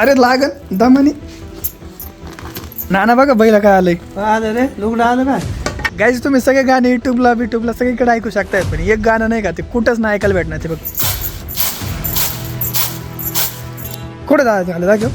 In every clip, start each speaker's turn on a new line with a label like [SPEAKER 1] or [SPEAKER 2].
[SPEAKER 1] अरे लागन दमानी. नाना बघा बैला काय आलंय.
[SPEAKER 2] आलं रे लुगडं आलं काय?
[SPEAKER 1] गाईज तुम्ही सगळे गाणे युट्यूबला बिट्यूबला सगळीकडे ऐकू शकताय पण एक गाणं नाही का ते कुठंच नाही ऐकायला भेटणार ते बघ. कुठं जा झालं? दाखव.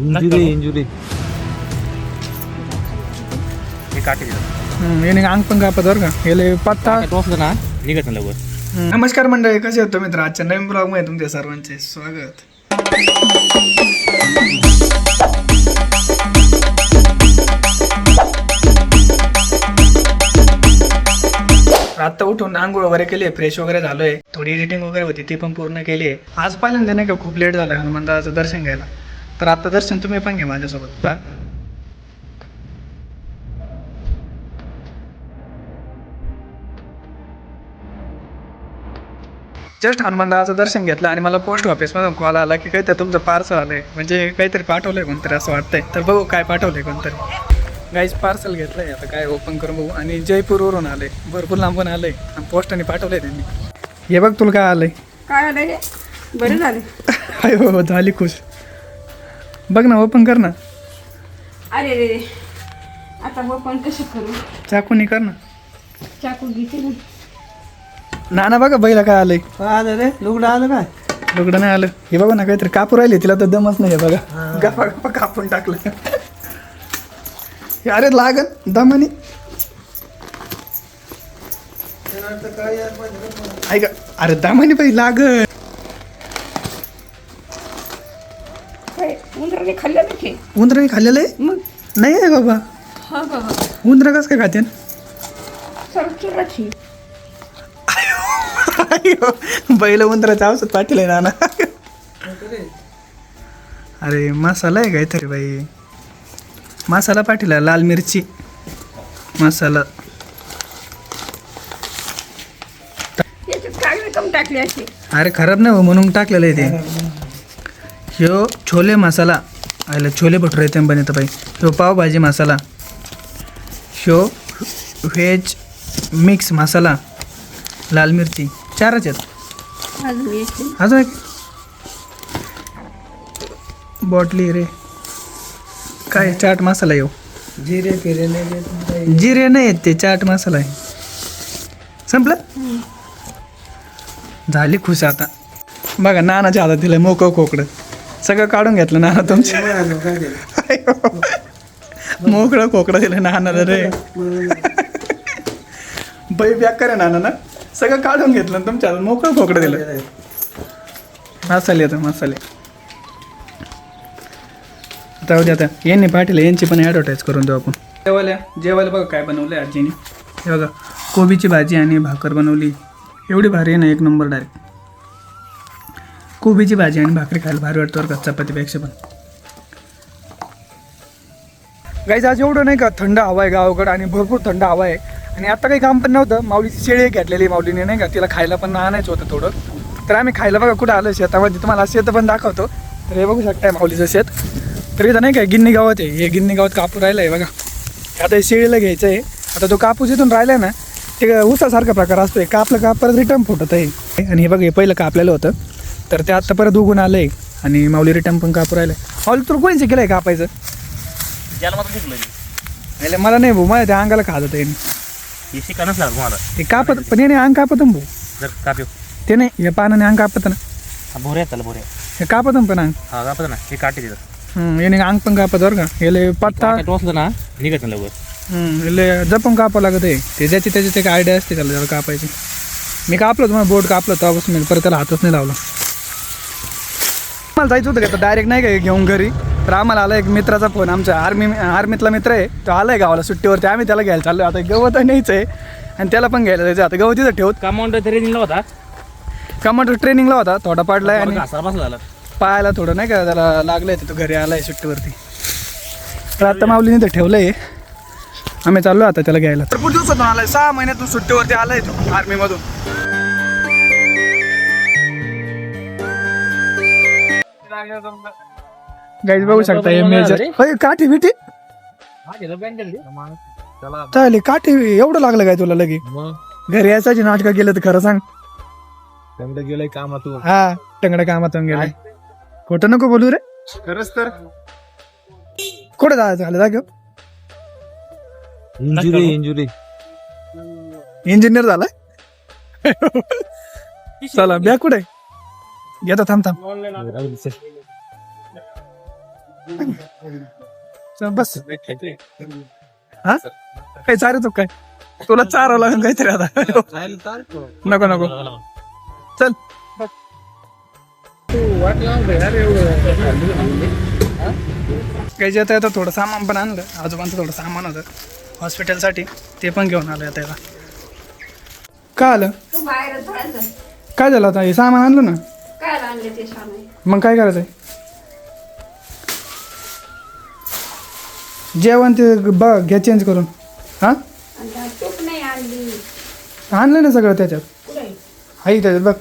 [SPEAKER 2] Injury injury.
[SPEAKER 3] हे
[SPEAKER 1] हम्म, याने अंग पण कापत बरं का? गेले पत्ता.
[SPEAKER 3] टोचलं ना निघत ना लवकर.
[SPEAKER 1] नमस्कार मंडळी कसे आहेत तुम्ही? मित्र आजच्या नवीन ब्लॉगमध्ये तुमच्या सर्वांचे स्वागत. आता उठून आंघोळ वगैरे केली फ्रेश वगैरे झालोय. थोडी एडिटिंग वगैरे होती ती पण पूर्ण केली. आहे आज पहिल्यांदा नाही का खूप लेट झालं हनुमंताचं दर्शन घ्यायला. तर आता दर्शन तुम्ही पण घ्या माझ्यासोबत. जस्ट हनुमंताचं दर्शन घेतलं आणि मला पोस्ट ऑफिसमधून कॉल आला की काहीतरी तुमचं पार्सल आलंय. म्हणजे काहीतरी पाठवलंय कोणतरी असं वाटतंय. तर बघू काय पाठवलंय कोणतरी. गाईज पार्सल घेतलंय. आता काय ओपन करून बघू. आणि जयपूरवरून आलंय. भरपूर लांबून आलंय. आणि पोस्टाने पाठवलंय त्यांनी. हे बघ तुला काय आलंय.
[SPEAKER 4] काय आलं रे बरं झालं.
[SPEAKER 1] अय हो हो, झाली खुश. बघ ना ओपन कर ना.
[SPEAKER 4] अरे रे रे. आता हो पण कसं करू?
[SPEAKER 1] चाकूनी कर ना.
[SPEAKER 4] चाकू घेते ना
[SPEAKER 1] नाना बघा बैला काय आलंय?
[SPEAKER 2] आलं रे लुगडं आलं काय?
[SPEAKER 1] लुगडं नाही आलं. हे बघा ना काहीतरी कापूर राहिले तिला तर दमच नाही आहे बघा. गप्पा गप्पा कापून टाकलं. हे अरे लागन दमानी. ऐका अरे दमानी बाई लागन
[SPEAKER 4] उंदराने खाल्लं की?
[SPEAKER 1] उंदराने खाल्लेलं आहे?
[SPEAKER 4] मग?
[SPEAKER 1] नाही आहे बाबा.
[SPEAKER 4] हा बाबा.
[SPEAKER 1] उंदरा कसं काय खाते? बैल उंदराचं औषध पाठील नाना. अरे मसाला आहे काहीतरी बाई? मसाला पाठीला लाल मिरची. मसाला. अरे खराब नाही हो म्हणून टाकलेलं आहे ते. ह्यो छोले मसाला. आयला छोले भटुरे ते बनवतं बाई. ह्यो पावभाजी मसाला. ह्यो व्हेज मिक्स मसाला. लाल मिरची. चारच आहेत.
[SPEAKER 4] अजून
[SPEAKER 1] एक बॉटली रे. काय चाट मसाला येऊ?
[SPEAKER 2] जिरे फिरे नाही देत.
[SPEAKER 1] जिरे नाही आहेत ते चाट मसाला आहे. संपलं? झाली खुश आता. बघा नानाच्या हातात दिलं मोकळं कोकडं सगळं काढून घेतलं नाना तुमच्या
[SPEAKER 2] म्हणालो काय ते.
[SPEAKER 1] मोकळं कोकडं दिलं नानाला रे. बाई बॅक करे नाना ना. सगळं काढून घेतलं आणि तुमच्या हातात मोकळं कोकडं दिलं. मसाले आता मसाले. जाऊ दे आता. यांनी पाठीला यांची पण ॲडव्हर्टाईज करून देऊ आपण. जेवायला जेवायला बघा काय बनवलं आहे आजीने. हे बघा कोबीची भाजी आणि भाकर बनवली. एवढी भारी आहे ना एक नंबर डायरेक्ट कोबीची भाजी आणि भाकरी खायला भारी वाटतं का चपातीपेक्षा पण. गाईज आज एवढं नाही का थंड हवा आहे गावाकडं आणि भरपूर थंड हवा आहे. आणि आता काही काम पण नव्हतं. माऊलीची शेळी घेतलेली माऊलीने नाही का? तिला खायला पण आणायचं होतं थोडं. तर आम्ही खायला बघा कुठं आलो शेतामध्ये. तुम्हाला शेत पण दाखवतो. तर हे बघू शकताय माऊलीचं शेत. तर इथं नाही का गिन्नी गावात आहे. हे गिन्नी गावात कापूस राहिलं आहे बघा. आता हे शेळीला घ्यायचं आहे आता तो कापूस इथून राहिला ना ते उसासारखा प्रकार असतो. आहे कापलं का परत रिटर्न फुटत आहे. आणि हे बघा हे पहिलं कापलेलं होतं. तर ते आता परत उगून आलं आहे आणि माऊली रिटर्न पण कापू राहिलं माऊली तुला कोणी शिकेलं आहे कापायचं? मला नाही भाऊ मला त्या अंगाला खात होतं
[SPEAKER 3] हे लागलं तुम्हाला.
[SPEAKER 1] ते कापत पण याने अंग कापत भाऊ.
[SPEAKER 3] जर काप्यो
[SPEAKER 1] ते नाही हे पानाने अंग कापत ना.
[SPEAKER 3] हा भोऱ्या त्याला भोऱ्या
[SPEAKER 1] हे कापत पण अंग.
[SPEAKER 3] हा कापत ना. हे काटे दिलं
[SPEAKER 1] हम्म, याने अंग पण कापत बरं का. याले पत्ता
[SPEAKER 3] टोचलं ना निघत ना लवकर.
[SPEAKER 1] हम्म, याले जपून कापावं लागत आहे. ते ज्याची त्याची एक आयडिया असते त्याला त्याला कापायची. मी कापलं तुम्हाला बोट कापलं तेव्हापासून मी परत त्याला हातच नाही लावला. मला जायचं होतं का डायरेक्ट नाही का घेऊन घरी? तर आम्हाला आला एक मित्राचा फोन. आमच्या आर्मी आर्मीतला मित्र आहे. तो आलाय गावाला सुट्टीवरती. आम्ही त्याला घ्यायला चाललो आता गवत न्यायचं आहे. आणि त्याला पण घ्यायला जायचं आता गवत तिथं ठेवत
[SPEAKER 3] कामाऊंड तरी निघला होता?
[SPEAKER 1] कमांडर ट्रेनिंगला होता. थोडा पाडलाय आणि पायाला थोडं नाही का त्याला लागलंय तो. घरी आलाय सुट्टीवरती. तर आता माऊलीने तर ठेवलंय. आम्ही चाललो आता त्याला घ्यायला. भरपूर दिवसातून आलाय? सहा महिन्यातून सुट्टीवरती आलाय तो आर्मीमधून. गाईज बघू शकता हे मेजर होय काठी बिठी? चालेल काठी एवढं लागलं काय तुला लगे घरी यायचं नाटक केलं तर खरं सांग.
[SPEAKER 2] गेलंय कामातून.
[SPEAKER 1] हा टंगडं कामातून गेलाय. खोटं नको बोलू रे.
[SPEAKER 2] खरंच तर?
[SPEAKER 1] कुठं जायचं झालं जागे
[SPEAKER 2] इंजुरी इंजुरी
[SPEAKER 1] इंजिनियर झालाय? चला बॅग कुठे घेता थांब थांब. बस. हा? काय चालतो काय? तुला चारावं लागेल काहीतरी आता? नको नको. चल. काही आता आता थोडं सामान पण आणलं. आजोबांचं थोडं सामान होतं. हॉस्पिटलसाठी ते पण घेऊन आलं आता काय आलं?
[SPEAKER 4] तू
[SPEAKER 1] काय झालं आता? हे सामान आणलं ना?
[SPEAKER 4] काय आणले ते सामान?
[SPEAKER 1] मग काय करायचंय? जेवण ते बघ घ्या चेंज करून. हा?
[SPEAKER 4] तूप नाही आणली
[SPEAKER 1] आणलं ना सगळं त्याच्यात.
[SPEAKER 4] कुठे
[SPEAKER 1] आहे त्याच्यात बघ.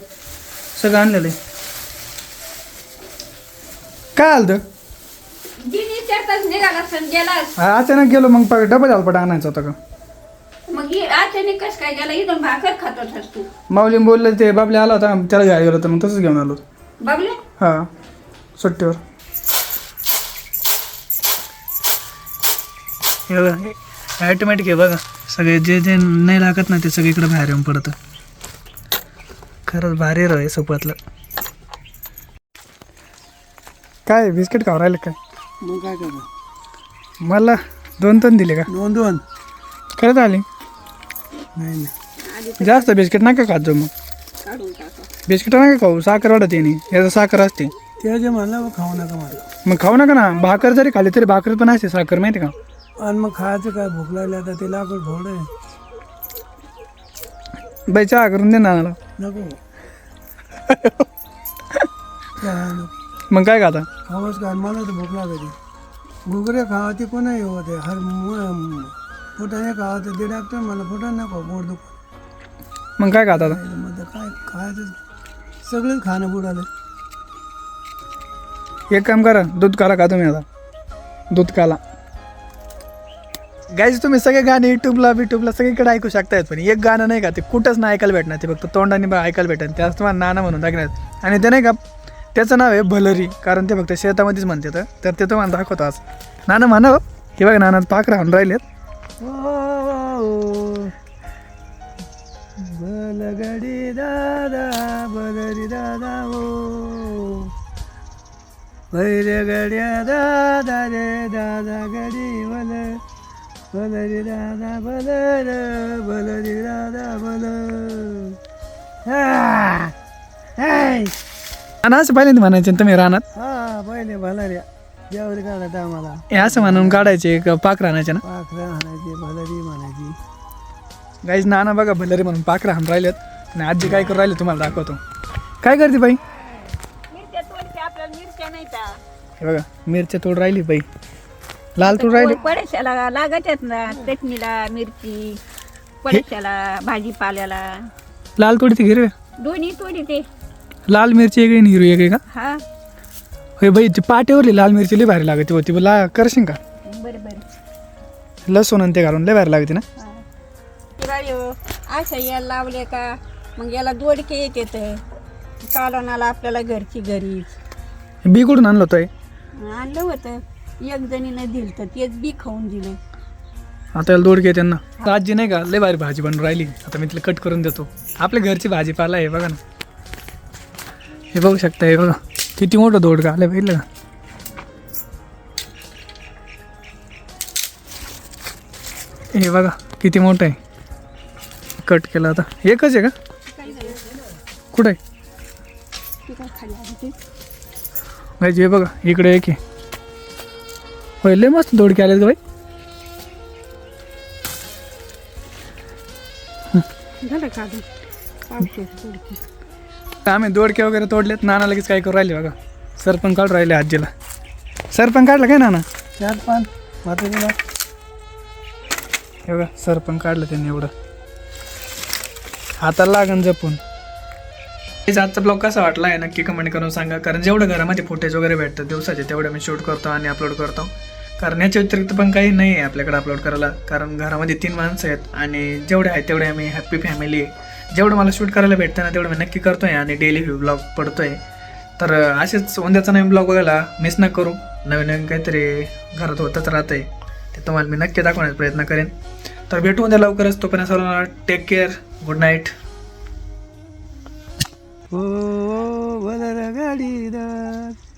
[SPEAKER 1] सगळं आणलेलं आहे. काय आलं तर
[SPEAKER 4] निघाला सण गेलास
[SPEAKER 1] हा, अचानक गेलो मग पा- डबा झालपट आणायचा होता का?
[SPEAKER 4] मग ही अचानक कस काय गेला इथून भाकर खात होतास तू
[SPEAKER 1] माऊली बोलले ते बाबले आला होता त्याला घ्यायला गेलो होतं मग तसंच घेऊन आलो
[SPEAKER 4] बघले
[SPEAKER 1] हा सुट्टीवर. हे बघा ॲटोमॅटिक आहे बघा. सगळे जे जे नाही लागत ना ते सगळीकडे बाहेर येऊन पडतं. खरंच भारी रं हे सोपातलं काय बिस्किट खाऊ राहिले काय?
[SPEAKER 2] मग काय करणार
[SPEAKER 1] मला दोन दोन दिले का?
[SPEAKER 2] दोन दोन.
[SPEAKER 1] खरंच आले.
[SPEAKER 2] नाही नाही.
[SPEAKER 1] जास्त बिस्किट नका खात जाऊ मग. बिस्किट नका खाऊ साखर वाढत येणे याचं साखर असते.
[SPEAKER 2] ते जे म्हणलं खाऊ नका मला
[SPEAKER 1] मग खाऊ नका ना. भाकर जरी खाली तरी भाकर पण असते साखर माहिती का?
[SPEAKER 2] आणि मग खायचं काय? भूक लागली आता ते लाकूड फोड आहे.
[SPEAKER 1] बाई चहा करून दे ना मला.
[SPEAKER 2] नको. चहा नको.
[SPEAKER 1] मग काय खाता?
[SPEAKER 2] खावंच काय? मला तर भूक लागायची घुगरे खावा ते कोणाही होते हर म- पोटाने खावा ते ते डॉक्टर मला पोटा नको पोट दुख.
[SPEAKER 1] मग काय खाता आता?
[SPEAKER 2] मग काय खायचं? सगळंच खाणं बुडालं.
[SPEAKER 1] एक काम करा दूध काला का तुम्ही आता. दूध काला. गाईज तुम्ही सगळे गाणे युट्यूबला बिट्यूबला सगळीकडे ऐकू शकतायत पण एक गाणं नाही का ते कुठंच नाही ऐकायला भेटणार. ते फक्त तोंडाने ऐकायला भेटणार. त्याच तुम्हाला नाना म्हणून दाखवणार आणि ते नाही का त्याचं नाव आहे भलरी कारण ते फक्त शेतामध्येच म्हणते तर. ते तुम्हाला दाखवतो आज. नाना म्हणा हो. हे बघा नाना पाक राहून राहिलेत.
[SPEAKER 2] बलगडी दादा बलरी दादा हो. ओ गड्या दादा रे दादा गडी. बलरी दादा बलर बलरी दादा बल. हाय.
[SPEAKER 1] आणि असं पहिल्यांदा म्हणायचे तुम्ही रानात?
[SPEAKER 2] हा पहिले भलऱ्या जेवढी काढत आम्हाला.
[SPEAKER 1] हे असं म्हणून काढायचे एक पाक राहण्याचे ना?
[SPEAKER 2] पाखरं म्हणायची भलरी म्हणायची.
[SPEAKER 1] गाईज नाना बघा भलरी म्हणून पाक राहून राहिलेत. आणि आजी काय करून राहिले तुम्हाला दाखवतो. काय करते बाई?
[SPEAKER 4] मिरच्या तोडते आपल्याला मिरच्या नाही त्या
[SPEAKER 1] हे बघा मिरच्या तोड राहिली बाई. लाल तोड राहिली?
[SPEAKER 4] पडेशाला लागत आहेत ना चटणीला मिरची पडेशाला भाजीपाल्याला.
[SPEAKER 1] लाल तोडी ती हिरव्या
[SPEAKER 4] दोन्ही तोडी ते.
[SPEAKER 1] लाल मिरची वेगळी आणि हिरवी वेगळी का?
[SPEAKER 4] हा.
[SPEAKER 1] होय बाई ती पाट्यावरली लाल मिरची लई भारी लागते होती. ला करशील का?
[SPEAKER 4] बरं बरं.
[SPEAKER 1] लसूण आणि ते घालून लई भारी लागते ना?
[SPEAKER 4] हा. तुला यो अशा याला लावले का? मग याला दोडके येते. तर कालवणाला आपल्याला घरची घरीच
[SPEAKER 1] बी कुठून आणलं होतं हे?
[SPEAKER 4] आणलं होतं. एक जणीनं दिलं तर तेच बी खाऊन दिलं.
[SPEAKER 1] आता याला दोडके त्यांना तर आजी नाही का लई भारी भाजी बनवून राहिली. आता मी तिला कट करून देतो. आपल्या घरची भाजीपाला आहे बघा ना. हे बघू शकता हे बघा. किती मोठं दोडका आलं बघितलं का? हे बघा किती मोठं आहे. कट केलं आता. एकच आहे का? कुठं आहे? हे बघा इकडे एक आहे. होय लय मस्त दोडके आले बाई.
[SPEAKER 4] झालं काढून.
[SPEAKER 1] आम्ही दोडके वगैरे तोडलेत नाना लगेच काय करू राहिले बघा. सरपण काढून राहिले आजीला. सरपण काढलं काय नाना?
[SPEAKER 2] चार पान म्हातारीला
[SPEAKER 1] हे बघा सरपण काढलं त्यांनी एवढं. हाताला लागन जपून. हेच आजचा ब्लॉग कसा वाटला आहे नक्की कमेंट करून सांगा. कारण जेवढं घरामध्ये फुटेज वगैरे भेटतं दिवसाचे तेवढे मी शूट करतो आणि अपलोड करतो. कारण याच्या व्यतिरिक्त पण काही नाही आहे आपल्याकडे अपलोड करायला कारण घरामध्ये तीन माणसं आहेत आणि जेवढे आहेत तेवढे आम्ही हॅप्पी फॅमिली आहे जेवढं मला शूट करायला भेटतं ना तेवढं मी नक्की करतो आहे आणि डेली ब्लॉग ब्लॉग आहे तर असेच उद्याचा नवीन ब्लॉग बघायला मिस न करू नवीन नवीन काहीतरी घरात होतच राहतंय ते तुम्हाला मी नक्की दाखवण्याचा प्रयत्न करेन तर भेटू उद्या लवकरच तोपर्यंत सर्वांना टेक केअर गुड नाईट
[SPEAKER 2] हो गाडी गाडीदार